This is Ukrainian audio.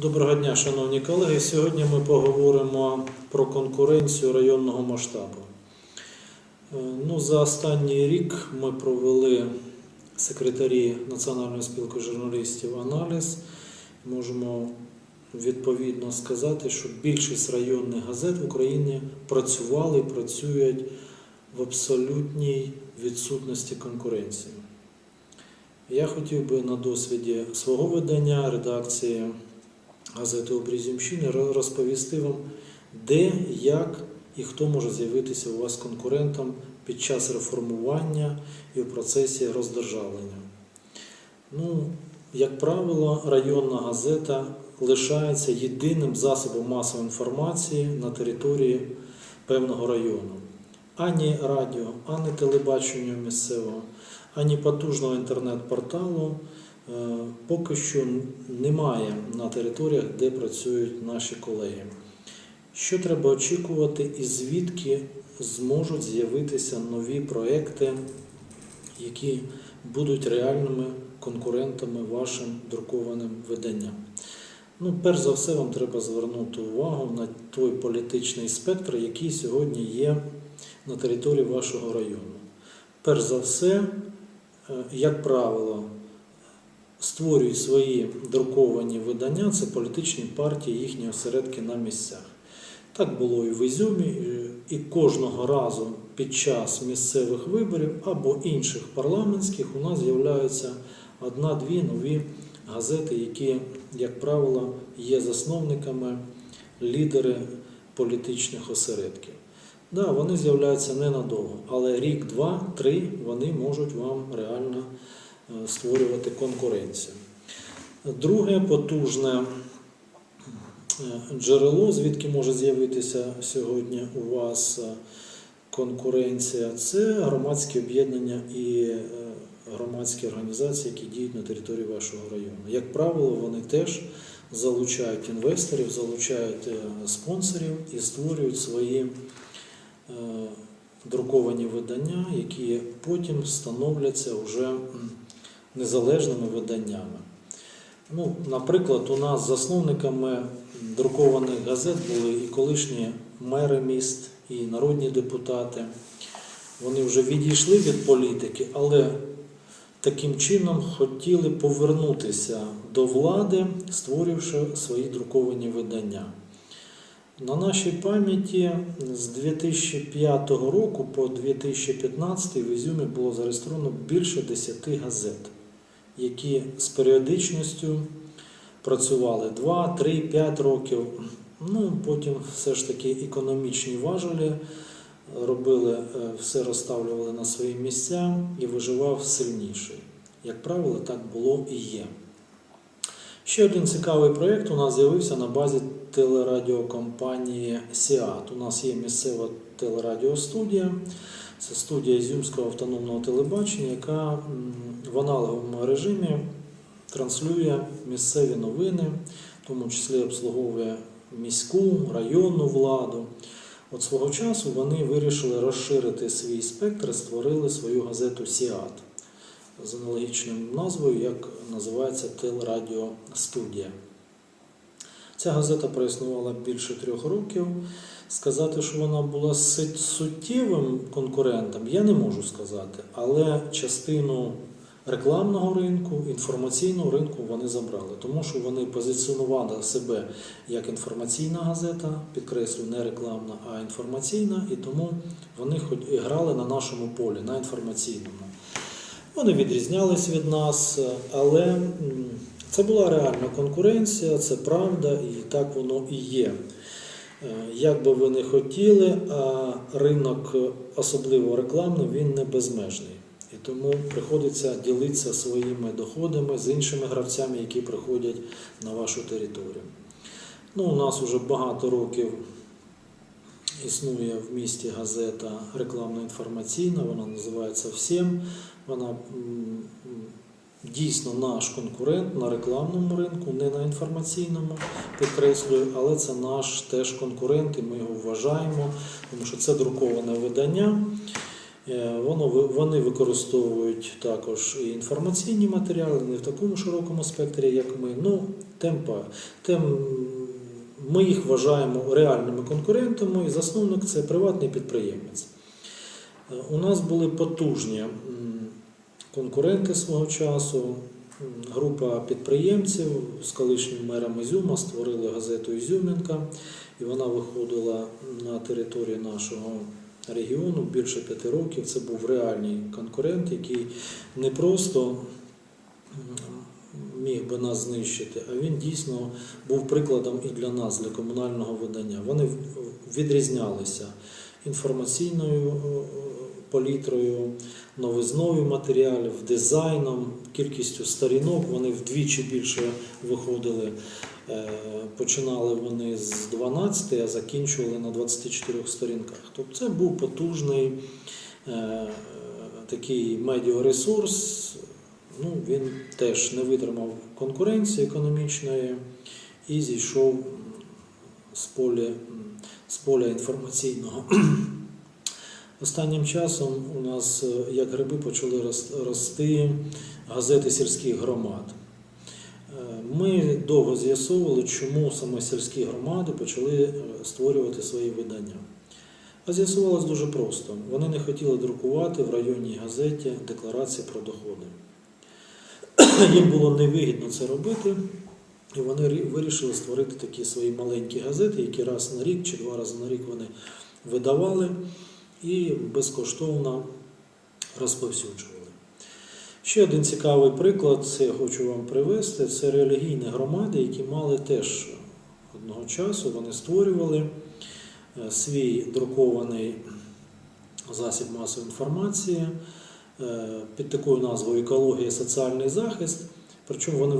Доброго дня, шановні колеги. Сьогодні ми поговоримо про конкуренцію районного масштабу. Е, Ну, за останній рік ми провели секретарі Національної спілки журналістів аналіз. Можемо відповідно сказати, що більшість районних газет в Україні працювали і працюють в абсолютній відсутності конкуренції. Я хотів би на досвіді свого видання, редакції газети Обрізімщини розповісти вам, де, як і хто може з'явитися у вас конкурентом під час реформування і в процесі роздержавлення. Ну, як правило, районна газета лишається єдиним засобом масової інформації на території певного району. Ані радіо, ані телебачення місцевого, ані потужного інтернет-порталу поки що немає на територіях, де працюють наші колеги. Що треба очікувати і звідки зможуть з'явитися нові проекти, які будуть реальними конкурентами вашим друкованим виданням? Ну, перш за все, вам треба звернути увагу на той політичний спектр, який сьогодні є на території вашого району. Перш за все, е, як правило, створюють свої друковані видання, це політичні партії, їхні осередки на місцях. Так було і в Ізюмі, і- і кожного разу під час місцевих виборів або інших парламентських у нас з'являються одна-дві нові газети, які, як правило, є засновниками, лідери політичних осередків. Да, вони з'являються ненадовго, але рік, два, три вони можуть вам реально е, створювати конкуренцію. Друге потужне е, джерело, звідки може з'явитися сьогодні у вас е, конкуренція, це громадські об'єднання і е, громадські організації, які діють на території вашого району. Як правило, вони теж залучають інвесторів, залучають е, спонсорів і створюють свої е, друковані видання, які потім становляться вже незалежними виданнями. Ну, наприклад, у нас засновниками друкованих газет були і колишні мери міст, і народні депутати. Вони вже відійшли від політики, але таким чином хотіли повернутися до влади, створивши свої друковані видання. На нашій пам'яті з 2005 року по 2015 в Ізюмі було зареєстровано більше 10 газет, які з періодичністю працювали 2, 3, 5 років. Ну, потім все ж таки економічні важелі робили, е, все розставлювали на свої місця і виживав сильніший. Як правило, так було і є. Ще один цікавий проєкт у нас з'явився на базі телерадіокомпанії Сіат. У нас є місцева телерадіостудія. Це студія Ізюмського автономного телебачення, яка в аналоговому режимі транслює місцеві новини, в тому числі обслуговує міську, районну владу. От свого часу вони вирішили розширити свій спектр і створили свою газету Сіат з аналогічною назвою, як називається телерадіостудія. Ця газета проіснувала більше трьох років. Сказати, що вона була суттєвим конкурентом, я не можу сказати, але частину рекламного ринку, інформаційного ринку вони забрали, тому що вони позиціонували себе як інформаційна газета, підкреслю, не рекламна, а інформаційна, і тому вони хоч грали на нашому полі, на інформаційному. Вони відрізнялись від нас, але це була реальна конкуренція, це правда, і так воно і є. Е, Як би ви не хотіли, а ринок, особливо рекламний, він не безмежний. І тому приходиться ділитися своїми доходами з іншими гравцями, які приходять на вашу територію. Ну, у нас вже багато років існує в місті газета рекламно-інформаційна, вона називається Всім. Вона дійсно наш конкурент на рекламному ринку, не на інформаційному, підкреслюю, але це наш теж конкурент, і ми його вважаємо, тому що це друковане видання. Е, Воно, вони використовують також і інформаційні матеріали, не в такому широкому спектрі, як ми. Ну, тим, па- тим ми їх вважаємо реальними конкурентами, і засновник це приватний підприємець. Е, У нас були потужні конкуренти свого часу. Група підприємців з колишнім мером Ізюма створили газету Ізюмінка, і вона виходила на територію нашого регіону більше п'яти років. Це був реальний конкурент, який не просто міг би нас знищити, а він дійсно був прикладом і для нас, для комунального видання. Вони відрізнялися інформаційною палітрою, новизною матеріалів, дизайном, кількістю сторінок. Вони вдвічі більше виходили. Е, Починали вони з 12, а закінчували на 24 сторінках. Тобто це був потужний е, такий медіаресурс. Ну, він теж не витримав конкуренції економічної і зійшов з поля, з поля інформаційного. Останнім часом у нас, е, як гриби, почали рости газети сільських громад. Е, Ми довго з'ясовували, чому саме сільські громади почали е, створювати свої видання. А з'ясувалось дуже просто. Вони не хотіли друкувати в районній газеті декларації про доходи. Їм було невигідно це робити, і вони вирішили створити такі свої маленькі газети, які раз на рік чи два рази на рік вони видавали і безкоштовно розповсюджували. Ще один цікавий приклад, це я хочу вам привести, це релігійні громади, які мали теж одного часу, вони створювали е, свій друкований засіб масової інформації е, під такою назвою Екологія і соціальний захист. Причому вони